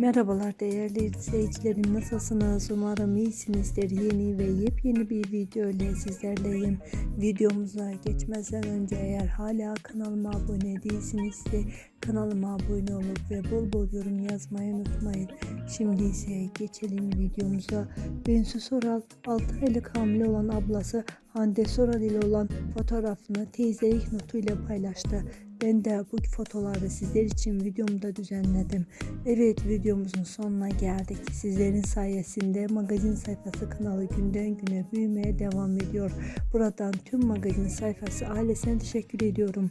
Merhabalar değerli izleyicilerim nasılsınız? Umarım iyisinizdir. Yeni ve yepyeni bir video ile sizlerleyim. Videomuza geçmezden önce eğer hala kanalıma abone değilsinizse kanalıma abone olup ve bol bol yorum yazmayı unutmayın. Şimdi ise geçelim videomuza. Bensu Soral 6 aylık hamile olan ablası Hande Soral ile olan fotoğrafını teyzelik notuyla paylaştı. Ben de bu fotoğrafları sizler için videomda düzenledim. Evet videomuzun sonuna geldik. Sizlerin sayesinde magazin sayfası kanalı günden güne büyümeye devam ediyor. Buradan tüm magazin sayfası ailesine teşekkür ediyorum.